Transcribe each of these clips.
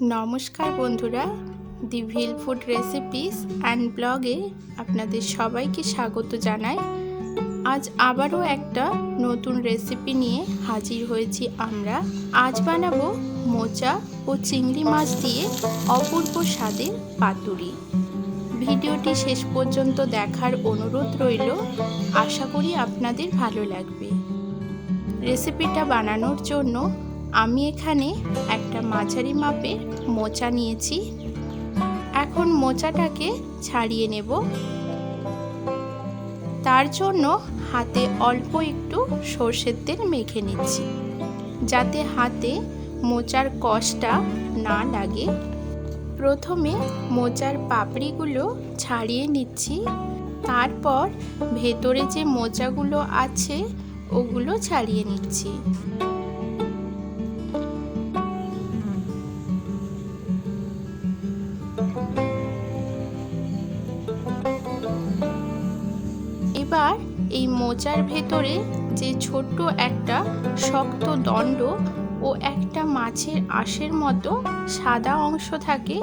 নমস্কার বন্ধুরা, দি ভিল ফুড রেসিপিস অ্যান্ড ব্লগে আপনাদের সবাইকে স্বাগত জানাই। আজ আবারও একটা নতুন রেসিপি নিয়ে হাজির হয়েছি আমরা। আজ বানাবো মোচা ও চিংড়ি মাছ দিয়ে অপূর্ব স্বাদের পাতুরি। ভিডিওটি শেষ পর্যন্ত দেখার অনুরোধ রইল। আশা করি আপনাদের ভালো লাগবে। রেসিপিটা বানানোর জন্য আমি এখানে একটা মাঝারি মাপের মোচা নিয়েছি। এখন মোচাটাকে ছাড়িয়ে নেব। তার জন্য হাতে অল্প একটু সর্ষের তেল মেখে নিচ্ছি, যাতে হাতে মোচার কষটা না লাগে। প্রথমে মোচার পাপড়িগুলো ছাড়িয়ে নিচ্ছি। তারপর ভেতরে যে মোচাগুলো আছে, ওগুলো ছাড়িয়ে নিচ্ছি। মোচার ভেতরে যে ছোট্ট একটা শক্ত দণ্ড ও একটা মাছের আঁশের মতো সাদা অংশ থাকে,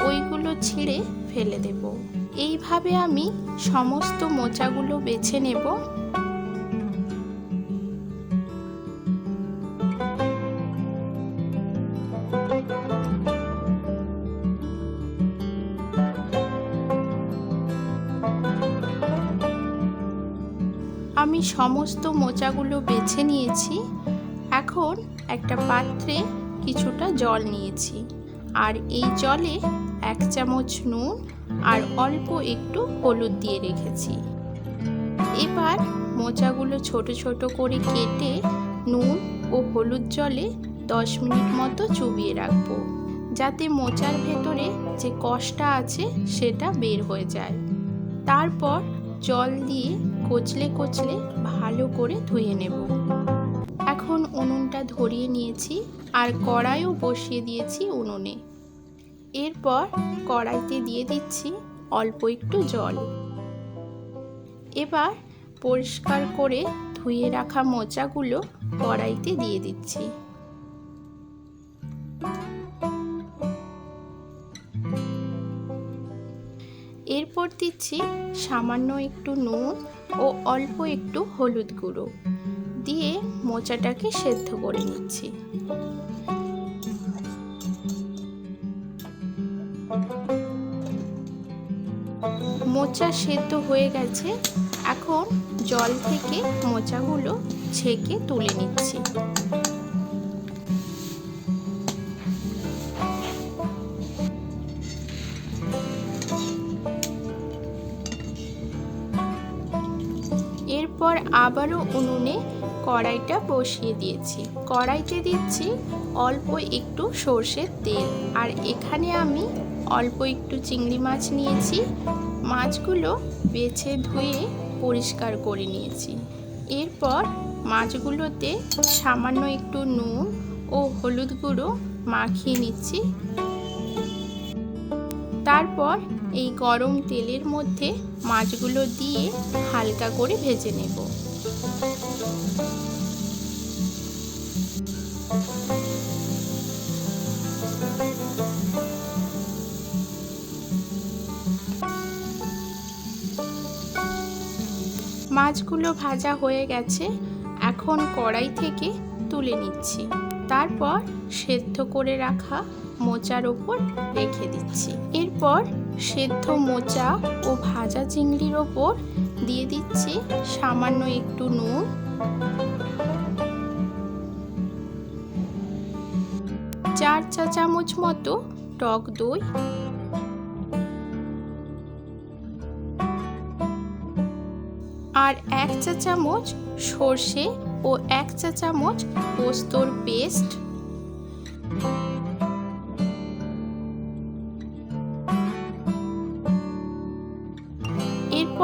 ওইগুলো ছিঁড়ে ফেলে দেব। এইভাবে আমি সমস্ত মোচাগুলো বেছে নেব। আমি সমস্ত মোচাগুলো বেছে নিয়েছি। এখন একটা পাত্রে কিছুটা জল নিয়েছি। আর এই জলে এক চামচ নুন আর অল্প একটু হলুদ দিয়ে রেখেছি। এবার মোচাগুলো ছোট ছোট করে কেটে নুন ও হলুদ জলে দশ মিনিট মতো চুবিয়ে রাখব। যাতে মোচার ভেতরে যে কষটা আছে সেটা বের হয়ে যায়। তারপর জল দিয়ে কচলে কচলে ভালো করে ধুয়ে নেব। এখন উনুনটা ধরিয়ে নিয়েছি আর কড়াইও বসিয়ে দিয়েছি উনুনে। এরপর কড়াইতে দিয়ে দিচ্ছি অল্প একটু জল। এবার পরিষ্কার করে ধুয়ে রাখা মোচাগুলো কড়াইতে দিয়ে দিচ্ছি। এরপর দিচ্ছি সামান্য একটু নুন ও অল্প একটু হলুদ গুঁড়ো দিয়ে মোচাটাকে সেদ্ধ করে নিচ্ছি। মোচা সেদ্ধ হয়ে গেছে, এখন জল থেকে মোচাগুলো ছেঁকে তুলে নিচ্ছি। এরপর আবারও উনুনে কড়াইটা বসিয়ে দিয়েছি। কড়াইতে দিচ্ছি অল্প একটু সর্ষের তেল। আর এখানে আমি অল্প একটু চিংড়ি মাছ নিয়েছি। মাছগুলো বেছে ধুয়ে পরিষ্কার করে নিয়েছি। এরপর মাছগুলোতে সামান্য একটু নুন ও হলুদ গুঁড়ো মাখিয়ে নিচ্ছি। তারপর এই গরম তেলের মধ্যে মাছগুলো দিয়ে হালকা করে ভেজে নেব। মাছগুলো ভাজা হয়ে গেছে, এখন কড়াই থেকে তুলে নিচ্ছি। তারপর সেদ্ধ করে রাখা মোচার ওপর রেখে দিচ্ছি। এরপর সেদ্ধ মোচা ও ভাজা চিংড়ির ওপর দিয়ে দিচ্ছি সামান্য একটু নুন। চার চা চামচ মতো টক দই। আর এক চা চামচ সর্ষে ও এক চা চামচ পোস্তর পেস্ট।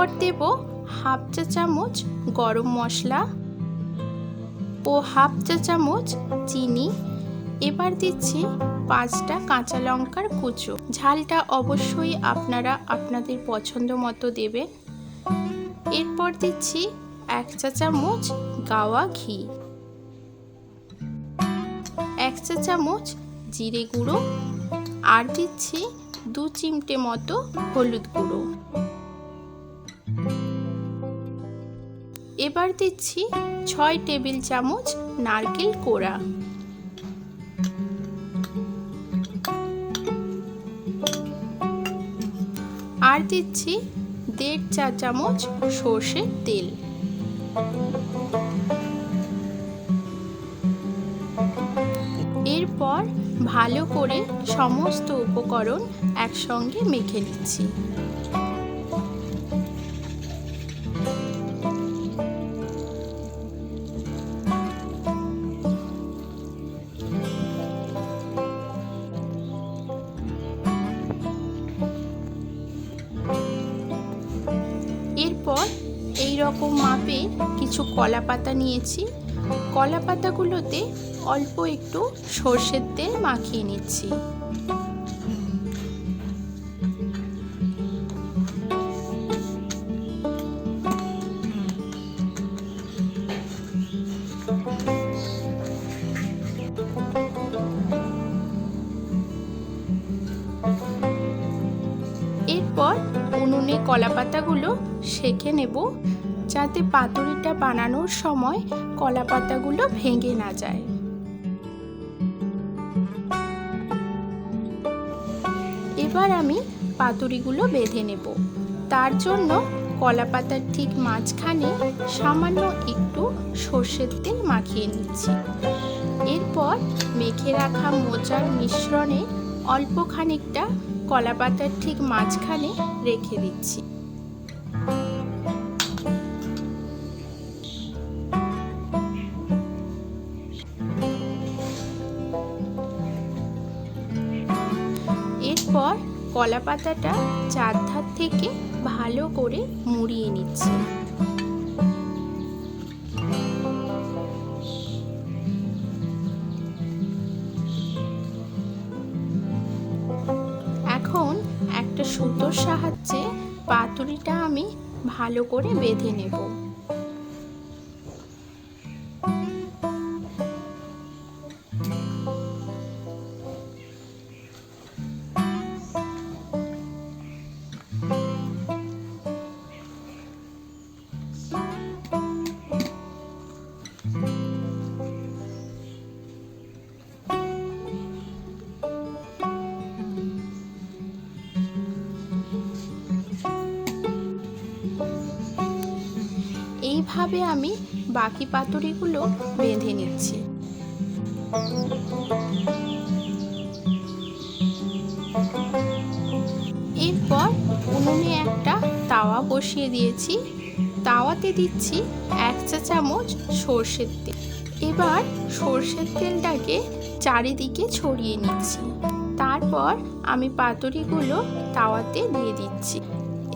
এরপর দেব হাফ চা চামচ গরম মশলা ও হাফ চা চামচ চিনি। এবার দিচ্ছি পাঁচটা কাঁচা লঙ্কার কুচো। ঝালটা অবশ্যই আপনারা আপনাদের পছন্দ মতো দেবেন। এরপর দিচ্ছি এক চা চামচ গাওয়া ঘি। এক চা চামচ জিরে গুঁড়ো। আর দিচ্ছি দু চিমটে মতো হলুদ গুঁড়ো। এবার দিচ্ছি ছয় টেবিল চামচ নারকেল কোড়া। আর দিচ্ছি দেড় চা চামচ সর্ষের তেল। এরপর ভালো করে সমস্ত উপকরণ একসঙ্গে মেখে নিচ্ছি। রকম মাপে কিছু কলা পাতা নিয়েছি। কলা পাতাগুলোতে অল্প একটু সর্ষের তেল মাখিয়ে নিচ্ছি। এরপর উনুনে কলা পাতাগুলো সেঁকে নেব। যাতে পাতুরিটা বানানোর সময় কলা পাতাগুলো ভেঙে না যায়। এবার আমি পাতুরিগুলো বেঁধে নেব। তার জন্য কলা পাতার ঠিক মাঝখানে সামান্য একটু সর্ষের তেল মাখিয়ে নিচ্ছি। এরপর মেখে রাখা মোচার মিশ্রণে অল্প খানিকটা কলা পাতার ঠিক মাঝখানে রেখে দিচ্ছি। এরপর কলা পাতাটা চারধার থেকে ভালো করে মুড়িয়ে নিচ্ছি। এখন একটা সুতোর সাহায্যে পাতুরিটা আমি ভালো করে বেঁধে নেব। এইভাবে আমি বাকি পাতুরিগুলো বেঁধে নিচ্ছি। এরপর উনুনে একটা তাওয়া বসিয়ে দিয়েছি। তাওয়াতে দিচ্ছি এক চা চামচ সর্ষের তেল। এবার সর্ষের তেলটাকে চারিদিকে ছড়িয়ে নিচ্ছি। তারপর আমি পাতুরিগুলো তাওয়াতে দিয়ে দিচ্ছি।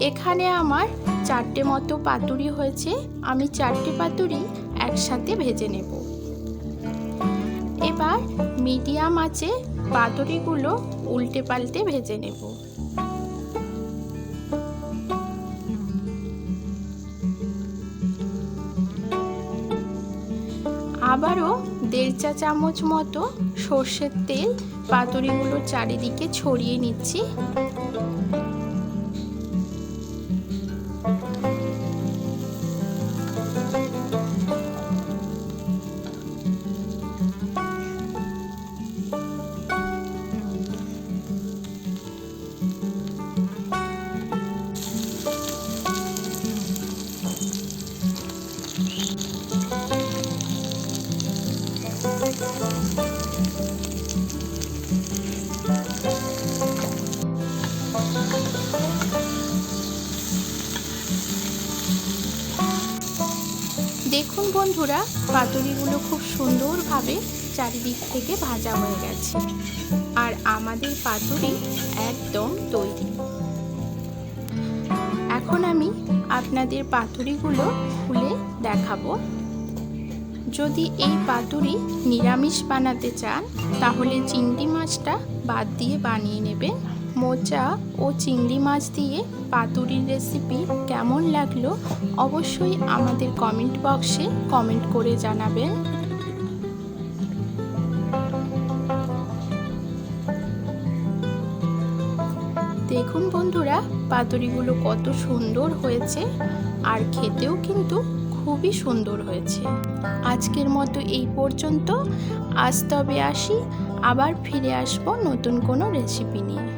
এখানে আমার চারটে মতো পাতুরি হয়েছে। আমি চারটে পাতুরি একসাথে ভেজে নেব। এবার মিডিয়াম আঁচে পাতুরিগুলো উল্টে পাল্টে ভেজে নেব। আবারও দেড় চা চামচ মতো সর্ষের তেল পাতুরিগুলোর চারিদিকে ছড়িয়ে নিচ্ছি। দেখুন বন্ধুরা, পাতুরিগুলো খুব সুন্দরভাবে চারিদিক থেকে ভাজা হয়ে গেছে। আর আমাদের পাতুরি একদম তৈরি। এখন আমি আপনাদের পাতুরিগুলো খুলে দেখাবো। যদি এই পাতুরি নিরামিষ বানাতে চান, তাহলে চিংড়ি মাছটা বাদ দিয়ে বানিয়ে নেবেন মোচা ও চিংড়ি মাছ দিয়ে পাতুরির রেসিপি কেমন লাগল অবশ্যই আমাদের কমেন্ট বক্সে কমেন্ট করে জানাবেন। দেখুন বন্ধুরা, পাতুরিগুলো কত সুন্দর হয়েছে আর খেতেও কিন্তু খুবই সুন্দর হয়েছে। আজকের মতো এই পর্যন্ত। আজ তবে আসি, আবার ফিরে আসব নতুন কোনো রেসিপি নিয়ে।